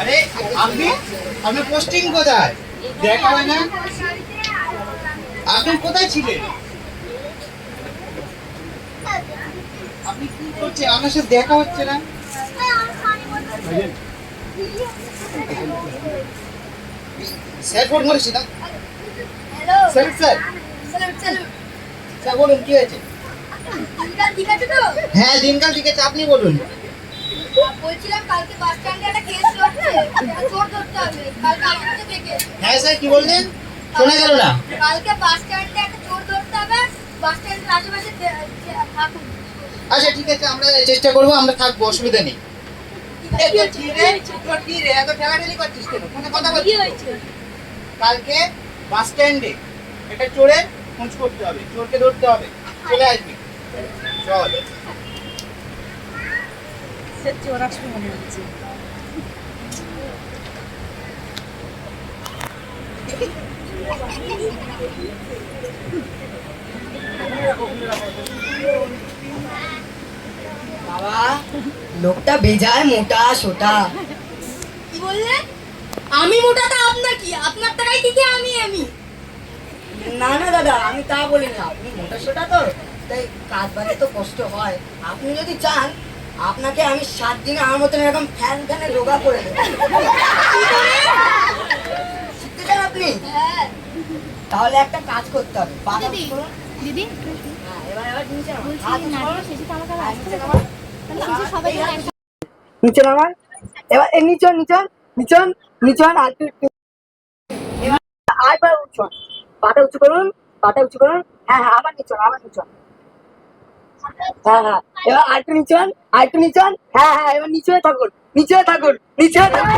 আরে আপনি আপনি পোস্টিং কোথায়? দেখা হয় না? আপনি কোথায় ছিলেন? আপনি কি করছেন? আমার সাথে দেখা হচ্ছে না? স্যার ফোন করেছি না? Sir sir. বলুন কি হয়েছে? হ্যাঁ দিনকাল ঠিক আছে। আপনি বলুন। বলছিলাম কালকে বাস স্ট্যান্ডে একটা কেস চলছে চোর ধরতে হবে। কালকে আসতে থেকে হ্যাঁ স্যার কি বললেন? শোনা গেল না। কালকে বাস স্ট্যান্ডে একটা চোর ধরতে হবে। বাস স্ট্যান্ডের আশেপাশে থাকুন। আচ্ছা ঠিক আছে আমরা চেষ্টা করব আমরা থাকব অসুবিধা নেই। কালকে বাস স্ট্যান্ডে একটা চোরের খোঁজ করতে হবে। চোরকে ধরতে হবে। চলে আসবি। চল। সে চোর আসবে মনে হচ্ছে। বাবা লোকটা বেজায় মোটা সোটা। কি বললেন আমি মোটাটা আপনার কি? আপনার টাকায় দিকে আমি আমি? না না দাদা আমি তা বলি না আপনি মোটা সোটা তো তাই কাজ বাজে তো কষ্ট হয়। আপনি যদি চান আপনাকে আমি সাত দিনে আমার মতন এরকম ফ্যান ফ্যানে যোগা করে দেবো। শিখতে চান আপনি? হ্যাঁ তাহলে একটা কাজ করতে হবে। দিদি। উঁচু দিদি। হ্যাঁ, এবার এবার নিচে নামান। হ্যাঁ, এবার এই নিচন নিচন নিচন নিচন আর পাটা উঁচু করুন পাটা উঁচু করুন। হ্যাঁ হ্যাঁ আবার নিচন আবার নিচন হ্যাঁ হ্যাঁ। এবার আরেকটু নিচে হন আরেকটু নিচে হন হ্যাঁ হ্যাঁ এবার নিচে হয়ে থাকুন, নিচে হয়ে থাকুন, নিচে হয়ে থাকুন।